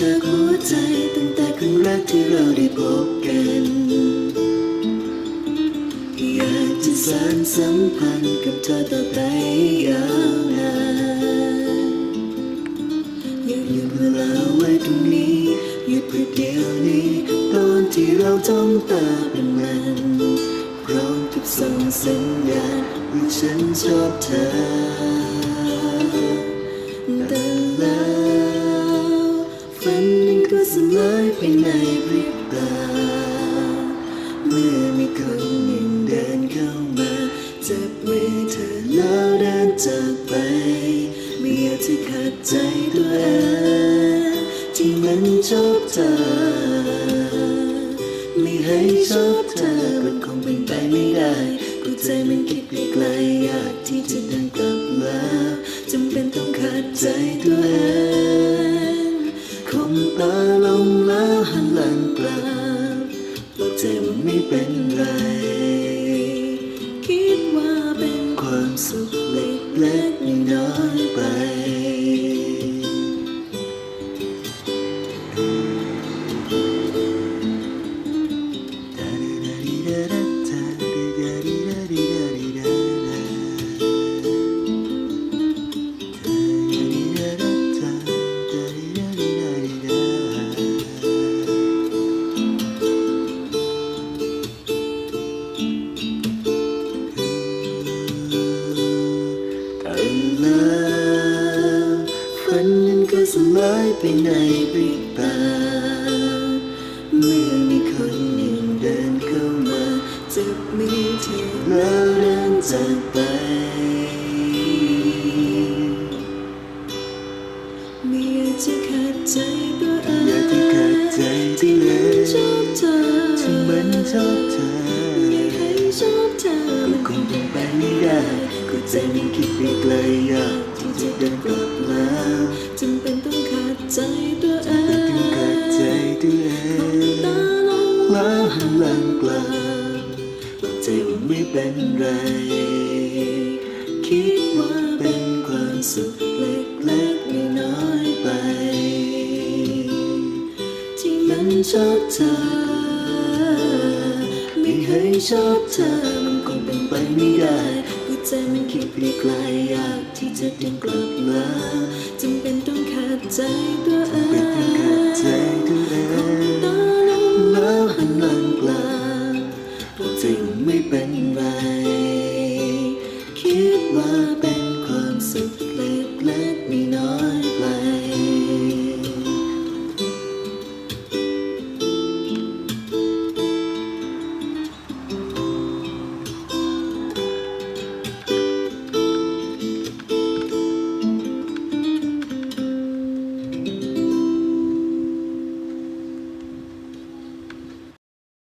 ธอหัวใจตั้งแต่ครั้งแรกที่เราได้พบกัน อยากจะสานสัมพันธ์กับเธอต่อไปยาวนานอยากหยุดเวลาไว้ตรงนี้หยุดเพื่อเดียวนี้ตอนที่เราจ้องตาเป็นมันพร้อมกับส่งสัญญาณว่าฉันชอบเธอ ไปในพริบตาเมื่อมีคนหนึ่งเดินเข้ามาจับมือเธอแล้วเดินจากไปไม่อยากจะขัดใจตัวเองที่มันชอบเธอไม่ให้ชอบเธอก็คงเป็นไปไม่ได้กูใจมันคิดไปไกลอยาก ลงแล้วหันหลังกลับบอกใจว่าไม่เป็นไร คิดว่าเป็นความสุขเล็กๆน้อยไป ฝันนั้นก็สลายไปในพริบตา เมื่อมีคนหนึ่งเดินเข้ามาจับมือเธอแล้วเดินจากไปม่อยากจะขัดใจตัวเองอยากจะขัดใจตัวเองชอบเธอที่มันชอบเธอไม่ให้ชอบเธอมันคงเป็นไปไม่ได้ก็ใจมันคิดไปไก แล้วหันหลังกลับอกใจว่าไม่เป็นไร คิดว่าเป็นความสุขเล็กๆน้อยๆไป ที่มันชอบเธอ ไม่ให้ชอบเธอมันคงเป็นไปไม่ได้หัวใจมันคิดไปไกลอยากที่จะดึงกลับมาจำเป็นต้องขัดใจตัวเองเป็นต้องขัดใจตัว